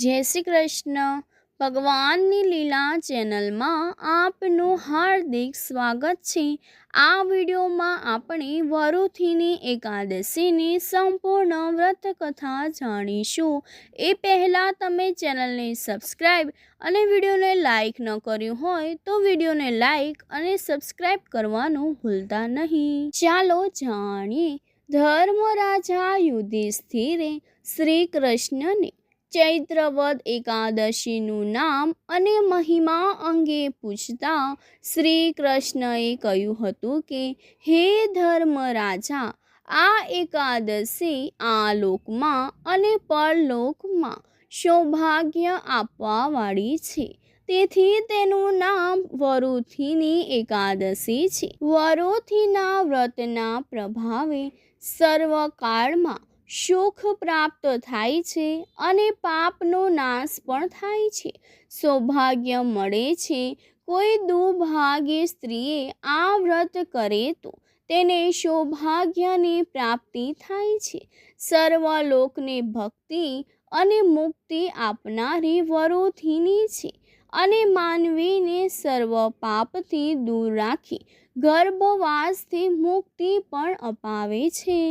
જય શ્રી કૃષ્ણ. ભગવાનની લીલા ચેનલમાં આપનું હાર્દિક સ્વાગત છે. આ વિડીયોમાં આપણે વરુથીની એકાદશીની સંપૂર્ણ વ્રત કથા જાણીશું. એ પહેલાં તમે ચેનલને સબસ્ક્રાઈબ અને વિડીયોને લાઇક ન કર્યું હોય તો વિડીયોને લાઇક અને સબસ્ક્રાઈબ કરવાનું ભૂલતા નહીં. ચાલો જાણીએ. ધર્મરાજા યુધિષ્ઠિરે શ્રી કૃષ્ણને ચૈત્રવદ એકાદશીનું નામ અને મહિમા અંગે પૂછતા શ્રી કૃષ્ણએ કહ્યું હતું કે, હે ધર્મ રાજા, આ એકાદશી આ લોકમાં અને પરલોકમાં સૌભાગ્ય આપવાવાળી છે. તેથી તેનું નામ વરુથીની એકાદશી છે. વરુથીના વ્રતના પ્રભાવે સર્વકાળમાં સુખ પ્રાપ્ત થાય છે અને પાપનો નાશ પણ થાય છે. સૌભાગ્ય મળે છે. કોઈ દુર્ભાગ્ય સ્ત્રીએ આ વ્રત કરે તો તેને સૌભાગ્યની પ્રાપ્તિ થાય છે. સર્વલોકને ભક્તિ અને મુક્તિ આપનારી વરુથીની છે અને માનવીને સર્વ પાપથી દૂર રાખી ગર્ભવાસથી મુક્તિ પણ અપાવે છે.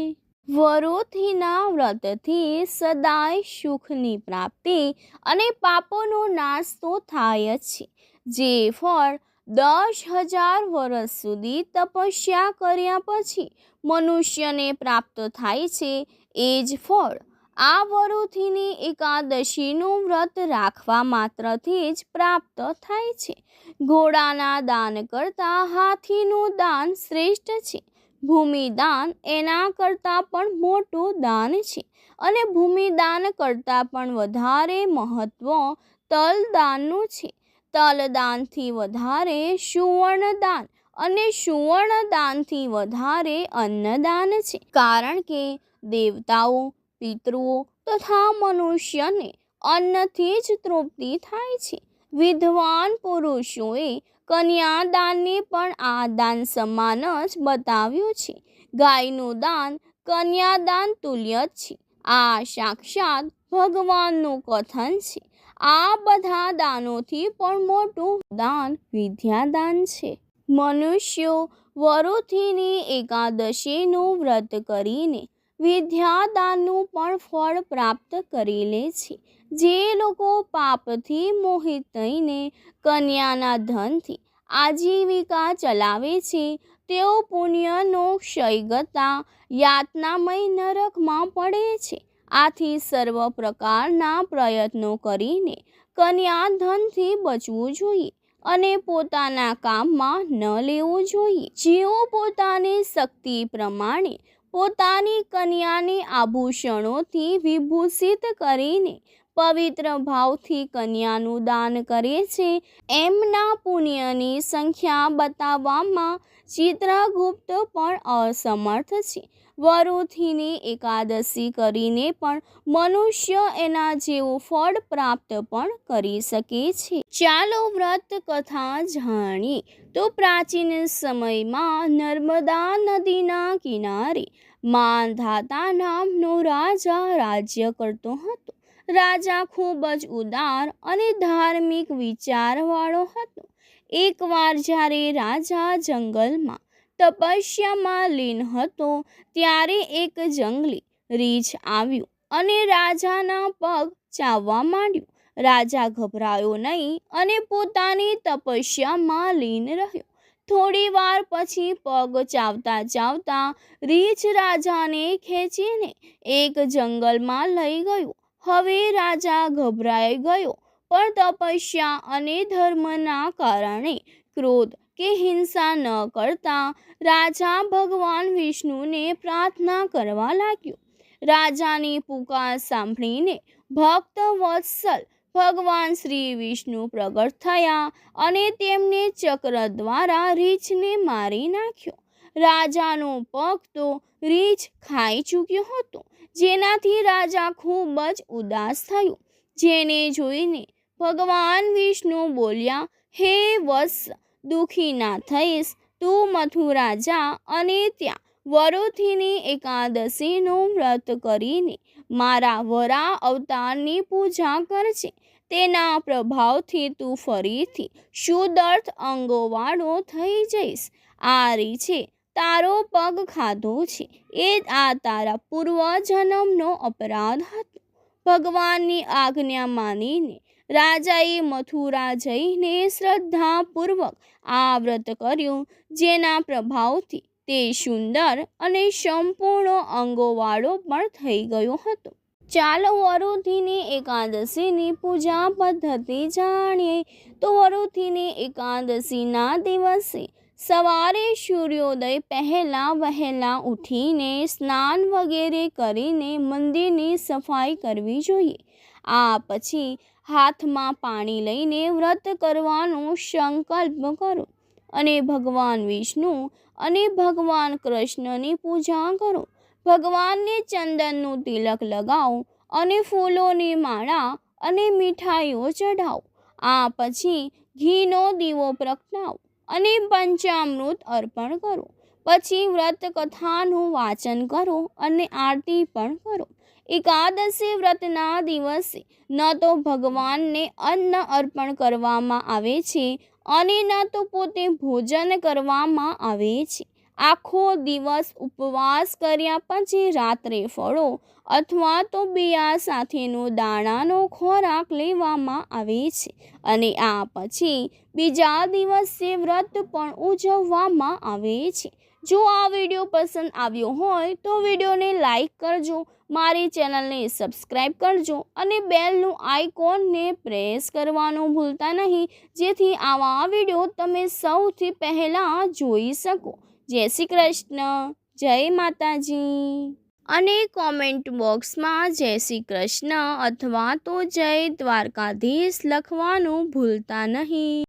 વરુથીના વ્રતથી સદાય સુખની પ્રાપ્તિ અને પાપોનો નાશ તો થાય છે. જે ફળ દસ હજાર વર્ષ સુધી તપસ્યા કર્યા પછી મનુષ્યને પ્રાપ્ત થાય છે, એ જ ફળ. આ વરુથીની એકાદશીનું વ્રત રાખવા માત્રથી જ પ્રાપ્ત થાય છે. ઘોડાના દાન કરતાં હાથીનું દાન શ્રેષ્ઠ છે. ભૂમિદાન એના કરતાં પણ મોટું દાન છે. અને ભૂમિદાન કરતાં પણ વધારે મહત્ત્વ તલદાનનું છે. તલદાનથી વધારે સુવર્ણદાન અને સુવર્ણદાનથી વધારે અન્નદાન છે. કારણ કે દેવતાઓ, પિતૃઓ તથા મનુષ્યને અન્નથી જ તૃપ્તિ થાય છે. વિદ્વાન પુરુષોએ કન્યાદાનને પણ આ દાન સમાન જ બતાવ્યું છે. ગાયનું દાન, કન્યાદાન તુલ્ય જ છે. આ સાક્ષાત ભગવાનનું કથન છે. આ બધા દાનોથી પણ મોટું દાન વિદ્યાદાન છે. મનુષ્યો વરુથીની એકાદશીનું વ્રત કરીને વિદ્યાદાનનું પણ ફળ પ્રાપ્ત કરી લે છે. જે લોકો પાપથી મોહિત થઈને કન્યાના ધનથી આજીવિકા ચલાવે છે, તેઓ પુણ્યનો ક્ષય ગતા યાતનામય નરકમાં પડે છે. આથી સર્વ પ્રકારના પ્રયત્નો કરીને કન્યા ધનથી બચવું જોઈએ અને પોતાના કામમાં ન લેવું જોઈએ. જેઓ પોતાની શક્તિ પ્રમાણે પોતાની કન્યાને આભૂષણોથી વિભૂષિત કરીને પવિત્ર ભાવથી કન્યાનું દાન કરે છે. એમના પુણ્યની સંખ્યા બતાવવામાં ચિત્રગુપ્ત પણ અસમર્થ છે. વરુથીની એકાદશી કરીને પણ મનુષ્ય એના જેવું ફળ પ્રાપ્ત પણ કરી શકે છે. ચાલો વ્રત કથા જાણીએ. તો પ્રાચીન સમયમાં નર્મદા નદીના કિનારે માંધાતા નામનો રાજા રાજ્ય કરતો હતો. રાજા ખૂબ જ ઉદાર અને ધાર્મિક વિચારવાળો હતો. એકવાર જ્યારે રાજા જંગલમાં તપસ્યામાં લીન હતો, ત્યારે એક જંગલી રીછ આવ્યું અને રાજાના પગ ચાવવા માંડ્યું. રાજા ગભરાયો નહીં અને પોતાની તપસ્યામાં લીન રહ્યો. થોડી વાર પછી પગ ચાવતા ચાવતા રીછ રાજાને ખેંચીને એક જંગલમાં લઈ ગયું. હવે રાજા ગભરાઈ ગયો. પણ તપસ્યા અને ધર્મના કારણે ક્રોધ કે હિંસા ન કરતા રાજા ભગવાન વિષ્ણુને પ્રાર્થના કરવા લાગ્યો. રાજાની પુકાર સાંભળીને ભક્ત વત્સલ ભગવાન શ્રી વિષ્ણુ પ્રગટ થયા અને તેમને ચક્ર દ્વારા રીછને મારી નાખ્યો. રાજાનો પગ તો રીછ ખાઈ ચૂક્યો હતો. જેનાથી રાજા ખૂબ જ ઉદાસ થયો. જેને જોઈને ભગવાન વિષ્ણુ બોલ્યા, હે વત્સ, દુઃખી ના થઈશ. તું મથુરા જા અને ત્યાં વરુથીની એકાદશીનું વ્રત કરીને મારા વરા અવતારની પૂજા કરજે. તેના પ્રભાવથી તું ફરીથી શુદ્ધ અંગોવાળો થઈ જઈશ. આ રી છે તારો પગ ખાધો છે. એ આ તારા પૂર્વજન્મનો અપરાધ હતો. ભગવાનની આજ્ઞા માનીને રાજાએ મથુરા જઈને શ્રદ્ધાપૂર્વક આ વ્રત કર્યું, જેના પ્રભાવથી તે સુંદર અને સંપૂર્ણ અંગોવાળો પણ થઈ ગયો હતો. ચાલો વરુથીની એકાદશીની પૂજા પદ્ધતિ જાણીએ. તો વરુથીની એકાદશીના દિવસે સવારે સૂર્યોદય પહેલાં વહેલા ઉઠીને સ્નાન વગેરે કરીને મંદિરની સફાઈ કરવી જોઈએ. આ પછી હાથમાં પાણી લઈને વ્રત કરવાનો સંકલ્પ કરો અને ભગવાન વિષ્ણુ અને ભગવાન કૃષ્ણની પૂજા કરો. ભગવાનને ચંદનનું તિલક લગાવો અને ફૂલોની માળા અને મીઠાઈઓ ચઢાવો. આ પછી ઘીનો દીવો પ્રગટાવો. અને પંચામૃત અર્પણ કરો. પછી વ્રત કથાનું વાંચન કરો અને આરતી પણ કરો. એકાદશી વ્રતના દિવસે ન તો ભગવાનને અન્ન અર્પણ કરવામાં આવે છે અને ન તો પોતે ભોજન કરવામાં આવે છે. આખો દિવસ ઉપવાસ કર્યા પછી રાત્રે ફળો અથવા તો બિયા સાથેનો દાણાનો ખોરાક લેવામાં આવે છે અને આ પછી બીજા દિવસે વ્રત પણ ઉજવવામાં આવે છે. જો આ વીડિયો પસંદ આવ્યો હોય તો વિડીયોને લાઈક કરજો, મારી ચેનલને સબસ્ક્રાઈબ કરજો અને બેલનું આઇકોનને પ્રેસ કરવાનું ભૂલતા નહીં, જેથી આવા વીડિયો તમે સૌથી પહેલાં જોઈ શકો. જય શ્રી કૃષ્ણ, જય માતાજી. અને કોમેન્ટ બોક્સમાં જય શ્રી કૃષ્ણ અથવા તો જય દ્વારકાધીશ લખવાનું ભૂલતા નહીં.